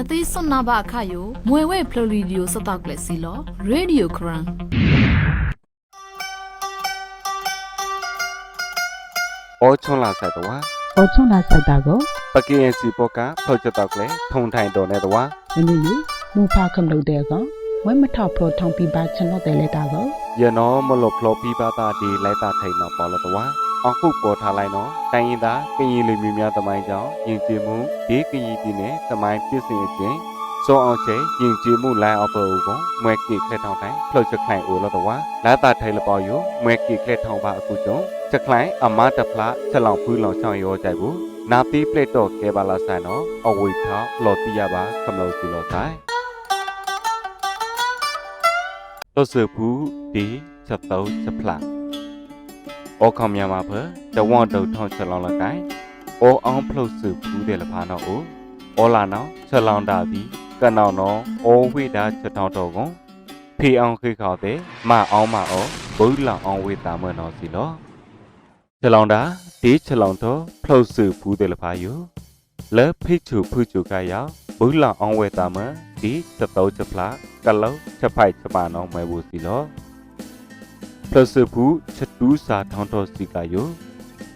နသိစွန်နာဘအခါယိုမွေဝဲဖလိုလီဒီယိုစတောက်ကလက်စီလောရေဒီယိုခရန်အောချွန်လာဆိုင်တဝါအော်ချွန်လာဆိုင်တာကိုပကင်းစီပေါကဖောက်ချက်တော့ကလေထုံထိုင်တော်နေတဝါနနယူမူဖာခမလို့တဲ့ကောင်ဝဲမထောက်ဖလို့ထောင်ပြပါချင်တော့တယ်လေတာကိုယနောမလို့ဖလောပီပါတာဒီလိုက်တာထိုင်တော့ပေါ်လို့တ ဝါအခုပေါ်ထားလိုက်နော်တိုင်းရင်သားကရင်လူမျိုးများတမိုင်းကြောင့်ယဉ်ကျေးမှုဒီကရင်ပြည်နယ်တမိုင်းပြည့်စင်အချင်းစောအောင်ချေယဉ်ကျေးမှုလိုင်းအော်ပူကိုမွဲကိခလက်ထောင်တိုင်းဖလို့ချက်ခိုင်အိုလို့တဝါလာတာထိုင်လပေါ်ယူမွဲကိခလက်ထောင်ပါအခုကျုံချက်ခိုင်အမတဖလားချက်လောင်ဖူးလောင်ချောင်းရောကြိုက်ဘူးနာပီပလက်တော့ကဲပါလာဆိုင်နော်အဝိထားလော်တီရပါကမလို့စီလို့ဆိုင်တော့စဘူးဒီချက်တော့ချက်ဖလာ အောခမမြမှာဖတဝွန်တုတ်ထောင်းချက်လောင်းလကိုင်အောအောင်ဖလုတ်စဘူးတယ်လဖာနော်အိုအောလာနော်ချက်လောင်းတာပြီကနောင်နော်အောဝိတာချက်ထောင်းတော့ကွန်ဖေအောင်ခိခေါတဲ့မအောင်မအောဘုလောင်အောင်ဝိတာမနော်စီလောချက်လောင်းတာဒီချက်လောင်းတော့ဖလုတ်စဘူးတယ်လဖာယူလဲဖိချူဖူချူကရောက်ဘုလောင်အောင်ဝိတာမဒီချက်တော့ချက်ဖလာကလုံးချက်ဖိုက်ချက်ပါနောင်းမဲဘူးစီလော ပလစဘူး ချက်တူးစာထောင်းတော်စီကယို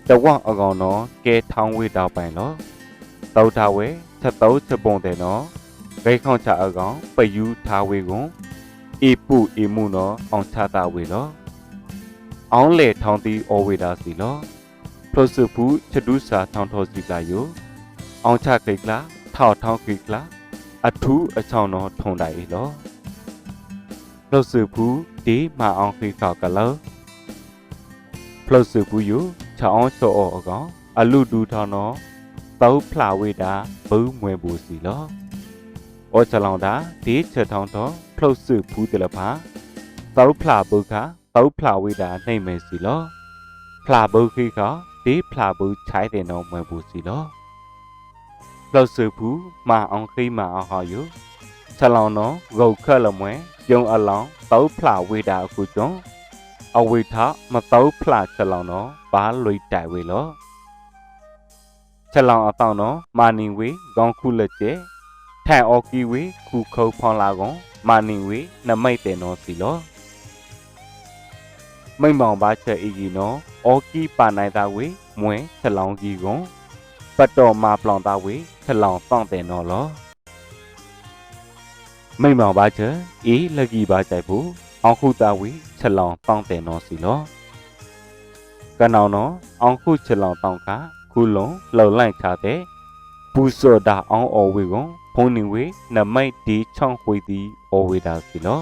တဝအကောင်နော်ကဲထောင်းဝေးတောက်ပိုင်လောတောက်တာဝဲချက်တော့ချက်ပုံတဲ့နော်ဂိတ်ခေါချအကောင်ပယူထားဝေကွန်အေပုအေမှုနော်အောင်ချတာဝေလောအောင်လေထောင်းတီအောဝေတာစီလောပလစဘူးချက်တူးစာထောင်းတော်စီကယိုအောင်ချဂိတ်လားထောက်ထောင်းဂိတ်လားအထူးအချောင်းတော်ထုံတိုင်လော လှုပ်စုဘူးဒီမအောင်ခိခောက်ကလောလှုပ်စုဘူးယူချောင်းချောအကောင်အလူဒူထောင်းတော်တောဖလာဝေတာဘူးမွေဘူးစီလောဩချလောင်တာဒီချက်ထောင်းတော်လှုပ်စုဘူးတလဖာတောဖလာဘူးခတောဖလာဝေတာနှိမ့်မယ်စီလောဖလာဘူးခိခောဒီဖလာဘူးခြိုင်းတဲ့တော်မွေဘူးစီလောလောက်စုဘူးမအောင်ခိမအောင်ဟောယူ ဆလောင်းနော်ဂုတ်ခက်လမွဲယုံအလောင်းတောက်ဖလာဝေတာအခုကျုံအဝိထမတောက်ဖလာဆလောင်းနော်ဘာလွိတိုင်ဝေလောဆလောင်းအတောင်းနော်မာနင်ဝေခေါင်းခုလက်ကျဲထိုင်အော်ကီဝေခုခုတ်ဖောင်းလာကောင်မာနင်ဝေနမိတ်တယ်နော်စီလောမိမ့်မောင်ပါချက်အီကြီးနော်အော်ကီပါနိုင်တာဝေမွဲဆလောင်းကြီးကောင်ပတ်တော်မှာပလောင်သားဝေထလောင်တောင့်တယ်နော်လော မိမ့်မောင်ပါချေအေးလက်ကီပါကြိုက်ဖို့အောင်ခုသားဝေထလောင်တောင့်တယ်နော်စီလောကနောင်နော်အောင်ခုထလောင်တောင့်ကခုလုံးလှုပ်လိုက်ချတဲ့ပူစောတာအောင်အော်ဝေကွန်ဖုန်နေဝေနမိုက်ဒီချောင်းဝေတီအော်ဝေတာစီလော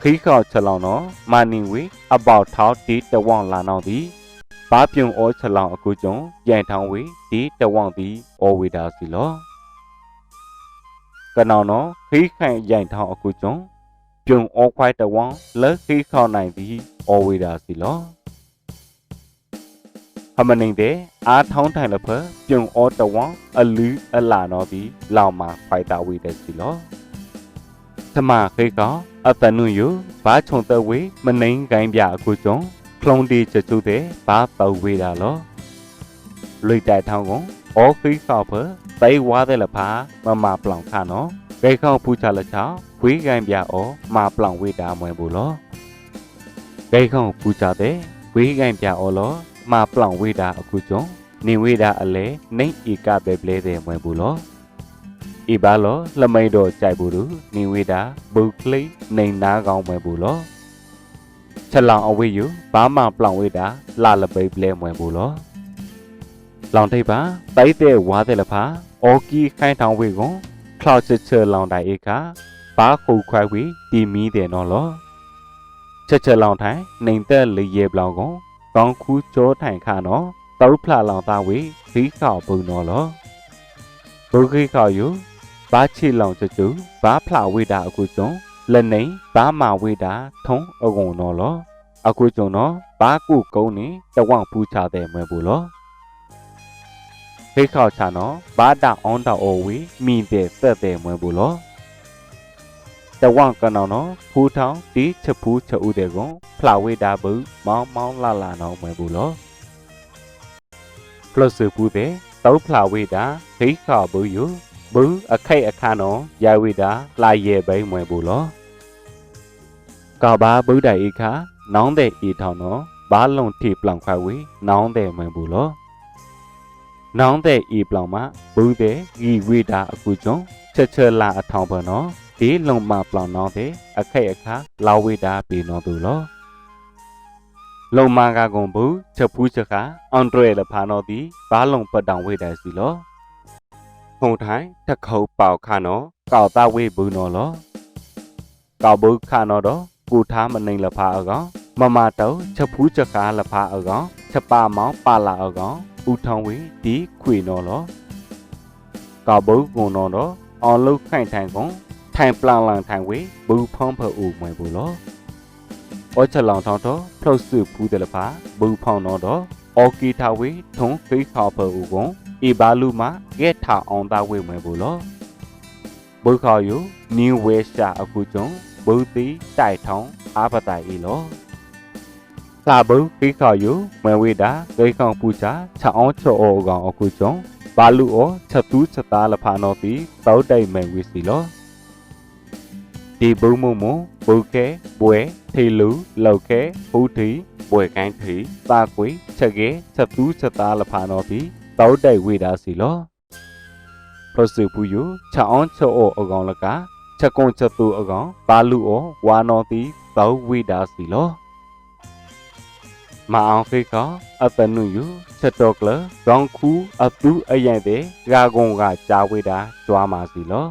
ခိခောက်ချလောင်နော်မာနင်ဝေအပေါထောက်တီတဝောင်လာနောင်သည်ဘာပြုံဩချလောင်အခုကျုံပြန်ထောင်းဝေဒီတဝောင်ဒီဩဝေတာစီလော ကနောင်နောခိခိုင်ရိုင်ထောင်းအခုကျုံပြုံဩခွိုက်တဝောင်လက်ခိခေါနိုင်ဒီဩဝေတာစီလောဟမနေတဲ့အားထောင်းထိုင်လဖပြုံဩတဝောင်အလူအလာနော်ဒီလောင်မှာဖိုက်တာဝေတဲ့စီလောသမခိကောအတနုယဘာချုံတဝေမနှိန်ကိုင်းပြအခုကျုံဖလုံးတီချချူတဲ့ဘာပေါဝေးတာလောလွိတိုင်ထောင်းကွန်အော်ခိခောက်ဖ တိုင်ဝါတဲ့လဖာမမပလောင်ခါနော်ဂိခောက်ဖူးချလချောင်းဝေးကိုင်းပြအော်မပလောင်ဝေးတာမွဲဘူးလောဂိခောက်ဖူးချတဲ့ဝေးကိုင်းပြအော်လောမပလောင်ဝေးတာအခုကျုံနေဝေးတာအလဲနှိမ့်ဧကပဲပလဲတဲ့မွဲဘူးလောဤပါလောလမိတ်တော့ကြိုက်ဘူးလူနေဝေးတာဘုတ်ကလိနေနာကောင်းမွဲဘူးလောချက်လောင်အဝေးယူဘာမှပလောင်ဝေးတာလာလပိတ်ပလဲမွဲဘူးလောလောင်ထိပ်ပါတိုက်တဲ့ဝါတဲ့လဖာ အော်ကီခိုင်းထောင်ဝေကွန်ခလောက်ချစ်ချလောင်တိုင်ဧကဘာခုခွိုက်ဝေတီမီတဲ့နော်လောချက်ချက်လောင်ထိုင်နှိမ်သက်လေရေပလောင်ကွန်ကောင်းခူးကြောထိုင်ခါနော်တောက်ဖလာလောင်သားဝေဇီးခေါဘုံနော်လောဘုခိခေါယူဘာချီလောင်ချချူဘာဖလာဝေတာအခုကျုံလက်နေဘာမာဝေတာထုံအကုံနော်လောအခုကျုံနော်ဘာကုကုန်းနေတဝန့်ဖူးချတဲ့မွဲဘူးလော ခိခောက်ချနော်ဘာတာအောင်တောက်အိုဝေမိတဲ့သက်တဲ့မွဲဘူးလောတဝန့်ကနောင်နော်ဖူးထောင်းဒီချက်ဖူးချက်ဦးတဲ့ကွန်ဖလာဝေတာဘူးမောင်းမောင်းလာလာနော်မွဲဘူးလောပလတ်စဘူးတဲ့တောက်ဖလာဝေတာခိခောက်ဘူးယူဘူးအခိတ်အခါနော်ယာဝိတာလာရဲဘိမွယ်ဘူးလောကဘာဗုဒ္ဓဧခါနောင်းတဲ့ဤထောင်းနော်ဘာလုံထိပလောင်ခွာဝေနောင်းတဲ့မွယ်ဘူးလော နောင်းတဲ့ဤပလောင်မှာဘူးတဲ့ဤဝိတာအခုကျုံချက်ချက်လာအထောင်းပနော်ဒီလုံမပလောင်နောင်းတဲ့အခိတ်အခါလာဝိတာပြီနော်သူလောလုံမကကုံဘူးချက်ဖူးချက်ကအန်ဒရဲလဖာနော်ဒီဘာလုံပတောင်ဝိတာစီလောဟုံထိုင်တခုတ်ပေါခါနော်ကောက်သားဝေးဘူးနော်လောကောက်ဘူးခါနော်တော့ကိုထားမနိုင်လဖာအကောင်မမတောချက်ဖူးချက်ကားလဖာအကောင်ချက်ပါမောင်ပါလာအကောင် ဦးထောင်းဝေးဒီခွေနော်လောကောက်ဘူးကုံနော်တော့အောင်လုတ်ခိုင်ထိုင်ကုန်ထိုင်ပလန်လန်ထိုင်ဝေးဘူးဖုံးဖအူမွေဘူးလောအော်ချက်လောင်ထောင်းတော့ဖလုတ်စုဖူးတယ်လဖာဘူးဖောင်းနော်တော့အော်ကီထာဝေးထုံခိခေါဖအူကုန် อีบาลูมาเกถาอองตาเวเมบุโลบุขออยู่นิวเวชาအခုကျုံဘူတိတိုက်ထောင်းအာပတိုင်ဤလော လာဘူခိခေါယူမဝေတာဂိခေါပူချာချောင်းချောအောကောင်အခုကျုံဘာလူအောချက်တူးချက်သားလဖာနောတိတောတိုင်မဲဝီစီလောဒီဘုံမုံမဘူကဲဘွဲထေလူလောက်ခဲဘူတီဘွဲကိုင်းထီတာကွေချက်ကေချက်တူးချက်သားလဖာနောတိတောက်တိုက်ဝေတာစီလောပရစုပူယချောင်းချောအကောင်လကချက်ကုံချက်သူအကောင်ဘာလူဩဝါနောတိတောက်ဝေတာစီလော မအောင်ဖေကအတနုယချက်တော့ကလကောင်းခူအတူအရင်တဲ့ဂါကုံကကြာဝေတာကြွားပါစီလော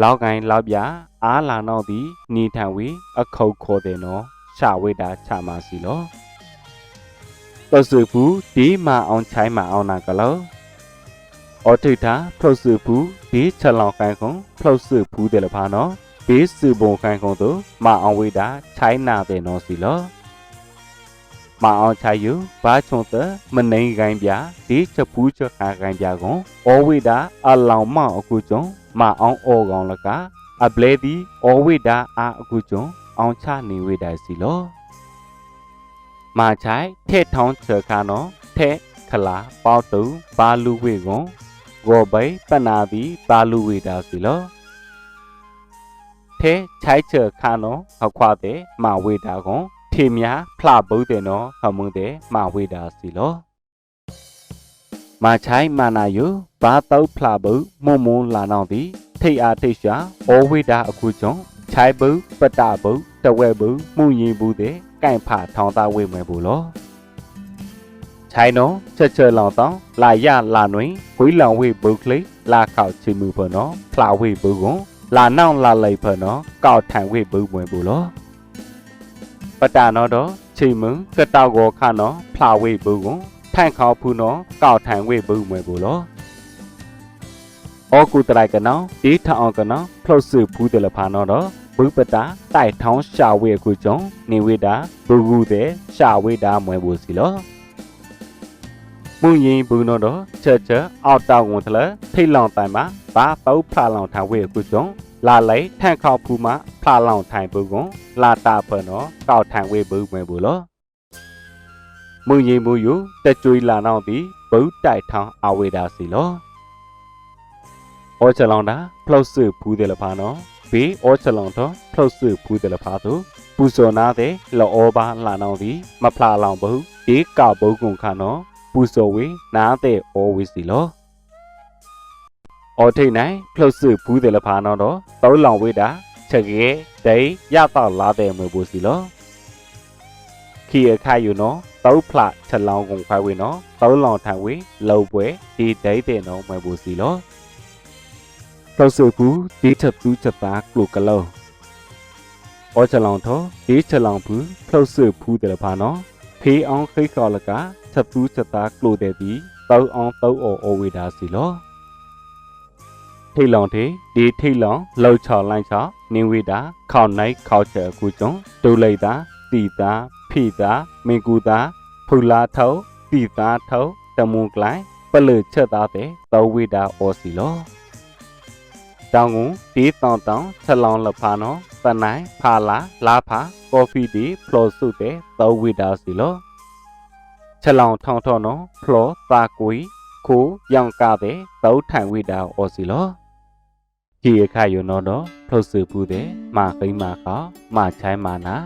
လောက်ကိုင်းလောက်ပြအားလာတော့ဒီနီထံဝေအခုတ်ခေါ်တယ်နော်ရှာဝေတာချမှာစီလောတော့စုဘူးဒီမအောင်ချိုင်းမအောင်နာကလောအော်ထိတာဖလုတ်စုဘူးဒီချက်လောင်ခိုင်ခုံဖလုတ်စုဘူးတယ်လဖာနော်ဒီစုပုံခိုင်ခုံတို့မအောင်ဝိတာချိုင်းနာတယ်နော်စီလော မအောင်ချယူဘာချုံသမနိုင်ကိုင်းပြဒီချက်ပူးချက်ခါကိုင်းပြကွန်ဩဝိတာအလောင်မအခုကျုံမအောင်အောကောင်လကအပလဲဒီဩဝိတာအာအခုကျုံအောင်ချနေဝိတာစီလောမချိုင်ထဲထောင်းချခါနောထဲခလာပေါတူဘာလူဝေကွန်ဂောဘိပနာဘီဘာလူဝေတာစီလောထဲချိုက်ချခါနောအခွာတဲ့မဝေတာကွန် ထေမြာဖလာဘုတ်တဲ့နော်ဟမုန်တဲ့မာဝေတာစီလောမာချိုင်းမာနာယုဘာတောက်ဖလာဘုတ်မုံမုံလာနောင်တီထိတ်အားထိတ်ရှာဩဝေတာအခုကြောင့်ချိုင်ဘုတ်ပတဘုတ်တဝဲဘုတ်မှုရင်ဘူးတဲ့ကန့်ဖာထောင်းသားဝေမယ်ဘူးလောချိုင်နော်ချက်ချက်လောင်တောင်းလာရလာနှွင်ဝေးလောင်ဝေးဘုတ်ကလေးလာခေါက်ချီမှုဖော်နော်ဖလာဝေးဘုတ်ကွန်လာနောင်လာလိုက်ဖော်နော်ကောက်ထန်ဝေးဘုတ်ဝင်ဘူးလော ပတနော်တော့ချီမှုကတောက်ကိုခနော်ဖလာဝေဘူးကွန်ထိုင်ခေါဖူနော်ကောက်ထိုင်ဝေဘူးမွေဘူးလောဩကုတရိုက်ကနောဒီထအောင်ကနောဖလုတ်စုဘူးတယ်လဖာနော်တော့ဘုပတာတိုက်ထောင်းရှာဝေခုကျုံနေဝေတာဘူဂူတဲ့ရှာဝေတာမွဲဘူးစီလောမှုရင်ဘူးနော်တော့ချက်ချက်အောက်တောက်ဝင်ထလထိတ်လောင်တိုင်မှာဘာပုတ်ဖလာလောင်ထားဝေခုကျုံ လာလိုက်ထန့်ခေါဖူးမှာဖလာလောင်ထိုင်ဘူးကွန်လာတာဖနော်ကောက်ထိုင်ဝေဘူးမွဲဘူးလောမှုရင်ဘူးယူတက်ကျွေးလာနောက်ဒီဘုတိုက်ထောင်းအဝေတာစီလောဩချလောင်တာဖလောက်စုဘူးတယ်လဖာနော်ဘေးဩချလောင်တော့ဖလောက်စုဘူးတယ်လဖာသူပူစောနာတဲ့လောဘာလာနောင်ဒီမဖလာလောင်ဘူးဒီကဘုတ်ကုံခါနော်ပူစောဝေနာတဲ့ဩဝေစီလော ဩထိတ်နိုင်ဖလောက်စုဘူးတယ်လဖာနော်တော့တောလောင်ဝေတာချက်ကေဒိရတော့လာတဲ့မဘူးစီလောခီအခါယူနော်တောဖလာချက်လောင်ကုံခွိုင်ဝေနော်တောလောင်ထိုင်ဝေလောပွဲဒီဒိတဲ့နော်မဘူးစီလော lâu sự cú tí chật tú chật tá lù cả lâu ở chả lòng thó tí chả lòng phú lâu sự phú để là phá nó phí ông khi khó là cả chật tú chật tá lù để tí tâu ông tâu ổ ổ vì đá xì lo thi lòng thế đi thi lòng lâu chờ lại chó nên vì đá khảo nấy khảo trở cú chống tu lấy đá tì đá phì đá mình cú đá phù la thấu tì đá thấu tầm mù lại ပလချက်သားတဲ့တောဝိဒါအောစီလောတောင်ကိုဒီတောင်တောင်ချက်လောင်လဖာနော်တနိုင်ဖာလာလာဖာကော်ဖီဒီဖလော်စုတဲ့သောဝိဒါစီလောချက်လောင်ထောင်းထောင်းနော်ဖလော်တာကွီခိုယောင်ကားတဲ့တောထိုင်ဝိတာအော်စီလော ဒီအခါယောနော်တော့ဖလုတ်စုဘူးတဲ့မာခိမာကမာချိုင်းမာနာ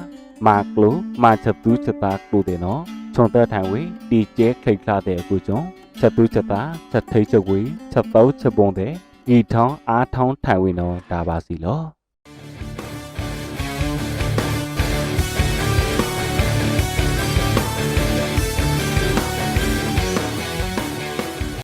မာကလိုမာချက်သူချက်တာကလိုတဲ့နော်ချုံတဲ့ထိုင်ဝိဒီကျဲခိတ်လာတဲ့အခုကျုံချက်သူချက်တာချက်ထိတ်ချက်ဝိချက်တော့ချက်ပုံတဲ့ဤထောင်းအားထောင်းထိုင်ဝိနော်ဒါပါစီလော